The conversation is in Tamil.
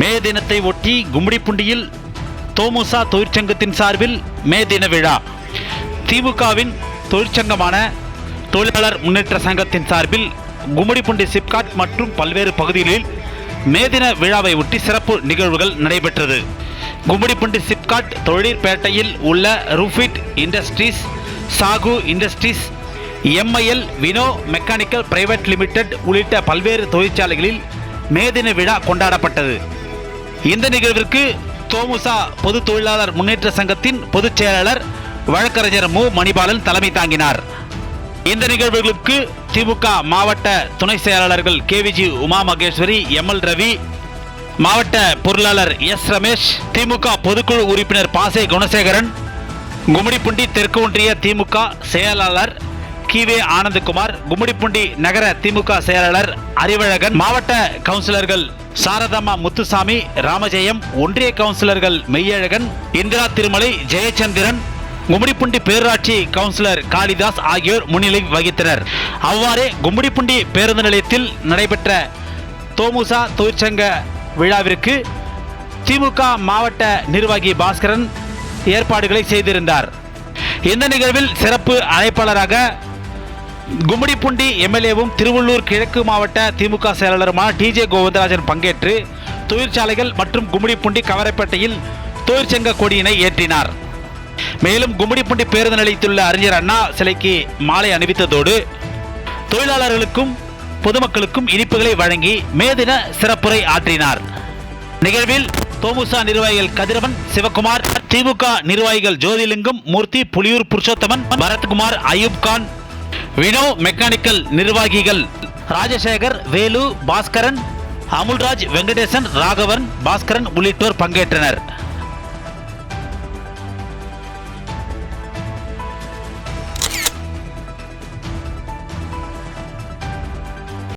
மே தினத்தை ஒட்டி கும்மிடிப்பூண்டியில் தோமுசா தொழிற்சங்கத்தின் சார்பில் மே தின விழா. திமுகவின் தொழிற்சங்கமான தொழிலாளர் முன்னேற்ற சங்கத்தின் சார்பில் கும்மிடிப்பூண்டி சிப்காட் மற்றும் பல்வேறு பகுதிகளில் மே தின விழாவை ஒட்டி சிறப்பு நிகழ்வுகள் நடைபெற்றது. கும்மிடிப்பூண்டி சிப்காட் தொழிற்பேட்டையில் உள்ள Roofit industries Sagu industries MIL Vino mechanical private limited உள்ளிட்ட பல்வேறு தொழிற்சாலைகளில் மே தின விழா கொண்டாடப்பட்டது. இந்த நிகழ்விற்கு தோமுசா பொது தொழிலாளர் முன்னேற்ற சங்கத்தின் பொதுச் செயலாளர் வழக்கறிஞர் மு. மணிபாலன் தலைமை தாங்கினார். இந்த நிகழ்வுகளுக்கு திமுக மாவட்ட துணை செயலாளர்கள் கேவிஜி உமா மகேஸ்வரி எம்எல் ரவி மாவட்ட பொருளாளர் எஸ். ரமேஷ் திமுக பொதுக்குழு உறுப்பினர் பாசே குணசேகரன் கும்மிடிப்புண்டி தெற்கு ஒன்றிய திமுக செயலாளர் கிவே ஆனந்தகுமார் கும்மிடிப்பூண்டி நகர திமுக செயலாளர் அறிவழகன் மாவட்ட கவுன்சிலர்கள் சாரதாமா முத்துசாமி ராமஜெயம் ஒன்றிய கவுன்சிலர்கள் மெய்யழகன் இந்திரா திருமலை ஜெயச்சந்திரன் கும்மிடிப்பூண்டி பேரூராட்சி கவுன்சிலர் காளிதாஸ் ஆகியோர் முன்னிலை வகித்தனர். அவ்வாறே கும்மிடிப்பூண்டி பேருந்து நிலையத்தில் நடைபெற்ற தோமுசா தொழிற்சங்க விழாவிற்கு திமுக மாவட்ட நிர்வாகி பாஸ்கரன் ஏற்பாடுகளை செய்திருந்தார். இந்த நிகழ்வில் சிறப்பு அழைப்பாளராக கும்மிடிப்பூண்டி எம்எல்ஏவும் திருவள்ளூர் கிழக்கு மாவட்ட திமுக செயலாளருமான டிஜே கோவிந்தராஜன் பங்கேற்று தொழிற்சாலைகள் மற்றும் கும்மிடிப்பூண்டி கவரைப்பேட்டையில் தொழிற்சங்க கொடியினை ஏற்றினார். மேலும் கும்மிடிப்பூண்டி பேருந்து நிலையத்திலுள்ள அறிஞர் அண்ணா சிலைக்கு மாலை அணிவித்ததோடு தொழிலாளர்களுக்கும் பொதுமக்களுக்கும் இனிப்புகளை வழங்கி மேதின சிறப்புரை ஆற்றினார். நிகழ்வில் தோமுசா நிர்வாகிகள் கதிரவன் சிவகுமார் திமுக நிர்வாகிகள் ஜோதிலிங்கம் மூர்த்தி புலியூர் புருஷோத்தமன் பரத்குமார் அயூப் கான் வினோ மெக்கானிக்கல் நிர்வாகிகள் ராஜசேகர் வேலு பாஸ்கரன் அமுல்ராஜ் வெங்கடேசன் ராகவன் பாஸ்கரன் உள்ளிட்டோர் பங்கேற்றனர்.